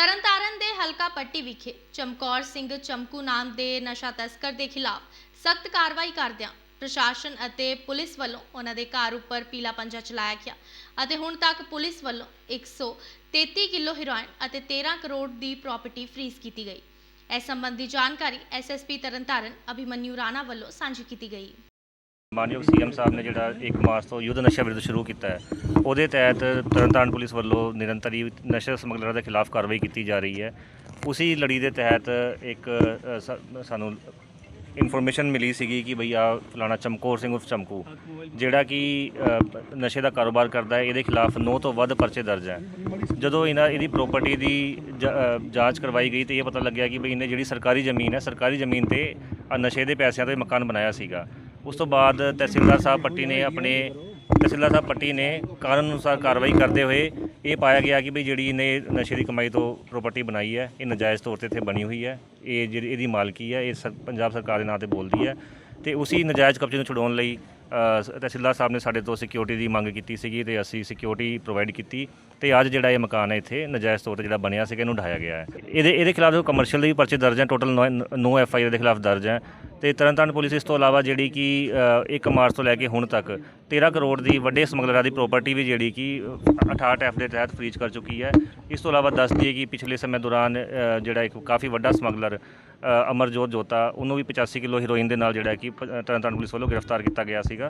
ਤਰਨਤਾਰਨ ਦੇ ਹਲਕਾ ਪੱਟੀ ਵਿਖੇ ਚਮਕੌਰ ਸਿੰਘ ਚਮਕੂ ਨਾਮ ਦੇ ਨਸ਼ਾ ਤਸਕਰ ਦੇ ਖਿਲਾਫ ਸਖਤ ਕਾਰਵਾਈ ਕਰਦਿਆਂ ਪ੍ਰਸ਼ਾਸਨ ਅਤੇ ਪੁਲਿਸ ਵੱਲੋਂ ਉਹਨਾਂ ਦੇ ਘਰ ਉੱਪਰ ਪੀਲਾ ਪੰਜਾ ਚਲਾਇਆ ਗਿਆ ਅਤੇ ਹੁਣ ਤੱਕ ਪੁਲਿਸ ਵੱਲੋਂ 133 ਕਿਲੋ ਹੈਰੋਇਨ ਅਤੇ 13 ਕਰੋੜ ਦੀ ਪ੍ਰਾਪਰਟੀ ਫ੍ਰੀਜ਼ ਕੀਤੀ ਗਈ। ਇਸ ਸੰਬੰਧੀ ਜਾਣਕਾਰੀ ਐਸਐਸਪੀ ਤਰਨਤਾਰਨ ਅਭਿਮਨਿਊ ਰਾਣਾ ਵੱਲੋਂ ਸਾਂਝੀ ਕੀਤੀ ਗਈ। ਮਾਨਯੋਗ ਸੀਐਮ ਸਾਹਿਬ ਨੇ ਜਿਹੜਾ 1 ਮਾਰਚ ਤੋਂ ਯੁੱਧ ਨਸ਼ਾ ਵਿਰੁੱਧ ਸ਼ੁਰੂ ਕੀਤਾ ਹੈ, ਉਹਦੇ ਤਹਿਤ ਤਰਨਤਾਰਨ ਪੁਲਿਸ ਵੱਲੋਂ ਨਿਰੰਤਰ ਹੀ ਨਸ਼ਾ ਸਮਗਲਰਾਂ ਦੇ ਖਿਲਾਫ ਕਾਰਵਾਈ ਕੀਤੀ ਜਾ ਰਹੀ ਹੈ। ਉਸੇ ਲੜੀ ਦੇ ਤਹਿਤ ਇੱਕ ਸਾਨੂੰ ਇਨਫੋਰਮੇਸ਼ਨ ਮਿਲੀ ਸੀਗੀ ਕਿ ਭਈ ਆ ਫਲਾਣਾ ਚਮਕੌਰ ਸਿੰਘ ਉਰਫ ਚਮਕੂ, ਜਿਹੜਾ ਕਿ ਨਸ਼ੇ ਦਾ ਕਾਰੋਬਾਰ ਕਰਦਾ ਹੈ, ਇਹਦੇ ਖਿਲਾਫ 9 ਤੋਂ ਵੱਧ ਪਰਚੇ ਦਰਜ ਹੈ। ਜਦੋਂ ਇਹਨਾਂ, ਇਹਦੀ ਪ੍ਰਾਪਰਟੀ ਦੀ ਜ- ਜਾਂਚ ਕਰਵਾਈ ਗਈ ਤੇ ਇਹ ਪਤਾ ਲੱਗਿਆ ਕਿ ਭਈ ਇਹਨੇ ਜਿਹੜੀ ਸਰਕਾਰੀ ਜ਼ਮੀਨ ਹੈ, ਸਰਕਾਰੀ ਜ਼ਮੀਨ ਤੇ ਨਸ਼ੇ ਦੇ ਪੈਸਿਆਂ 'ਤੇ ਮਕਾਨ ਬਣਾਇਆ ਸੀਗਾ। ਉਸ ਤੋਂ ਬਾਅਦ ਤਹਿਸੀਲਦਾਰ ਸਾਹਿਬ ਪੱਟੀ ਨੇ ਆਪਣੇ ਤਹਿਸੀਲਦਾਰ ਸਾਹਿਬ ਪੱਟੀ ਨੇ ਕਾਰਨ ਅਨੁਸਾਰ ਕਾਰਵਾਈ ਕਰਦੇ ਹੋਏ ਇਹ ਪਾਇਆ ਗਿਆ ਕਿ ਵੀ ਜਿਹੜੀ ਇਹਨੇ ਨਸ਼ੇ ਦੀ ਕਮਾਈ ਤੋਂ ਪ੍ਰਾਪਰਟੀ ਬਣਾਈ ਹੈ, ਇਹ ਨਜਾਇਜ਼ ਤੌਰ ਤੇ ਇੱਥੇ ਬਣੀ ਹੋਈ ਹੈ, ਇਹ ਜਿਹੜੀ ਇਹਦੀ ਮਾਲਕੀ ਹੈ, ਇਹ ਸਰ- ਪੰਜਾਬ ਸਰਕਾਰ ਦੇ ਨਾਂ ਤੇ ਬੋਲਦੀ ਹੈ ਤੇ ਉਸੇ ਨਜਾਇਜ਼ ਕਬਜ਼ੇ ਨੂੰ ਛੁਡਾਉਣ ਲਈ ਤਹਿਸੀਲਦਾਰ ਸਾਹਿਬ ਨੇ ਸਾਡੇ ਤੋਂ ਸਿਕਿਉਰਿਟੀ ਦੀ ਮੰਗ ਕੀਤੀ ਸੀਗੀ ਤੇ ਅਸੀਂ ਸਿਕਿਉਰਿਟੀ ਪ੍ਰੋਵਾਈਡ ਕੀਤੀ ਤੇ ਅੱਜ ਜਿਹੜਾ ਇਹ ਮਕਾਨ ਹੈ ਇੱਥੇ ਨਜਾਇਜ਼ ਤੌਰ ਤੇ ਜਿਹੜਾ ਬਣਿਆ ਸੀਗਾ, ਇਹਨੂੰ ਢਾਇਆ ਗਿਆ ਹੈ। ਇਹਦੇ ਇਹਦੇ ਖਿਲਾਫ ਜੋ ਕਮਰਸ਼ੀਅਲ ਦੇ ਵੀ ਪਰਚੇ ਦਰਜ ਹੈ ਟੋਟਲ 9 ਐਫ ਆਈ ਆਰ ਦੇ ਖਿਲਾਫ ਦਰਜ ਹੈ। ਤੇ ਤਰਨਤਾਰਨ ਪੁਲਿਸ ਇਸ ਤੋਂ ਇਲਾਵਾ ਜਿਹੜੀ ਕਿ ਅ, 1 ਮਾਰਚ ਤੋਂ ਲੈ ਕੇ ਹੁਣ ਤੱਕ 13 ਕਰੋੜ ਦੀ ਵੱਡੇ ਸਮਗਲਰਾਂ ਦੀ ਪ੍ਰਾਪਰਟੀ ਵੀ ਜਿਹੜੀ ਕਿ ਅ, 68 ਐਫ ਦੇ ਤਹਿਤ ਫਰੀਜ਼ ਕਰ ਚੁੱਕੀ ਹੈ। ਇਸ ਤੋਂ ਇਲਾਵਾ ਦੱਸ ਦਈਏ ਕਿ ਪਿਛਲੇ ਸਮੇਂ ਦੌਰਾਨ ਜਿਹੜਾ ਇੱਕ ਕਾਫੀ ਵੱਡਾ ਸਮਗਲਰ ਅਮਰਜੋਤ ਜੋਤਾ ਉਹਨੂੰ ਵੀ 85 ਕਿਲੋ ਹੀਰੋਇਨ ਦੇ ਨਾਲ ਜਿਹੜਾ ਕਿ ਪ- ਤਰਨਤਾਰਨ ਪੁਲਿਸ ਵੱਲੋਂ ਗ੍ਰਿਫਤਾਰ ਕੀਤਾ ਗਿਆ ਸੀਗਾ।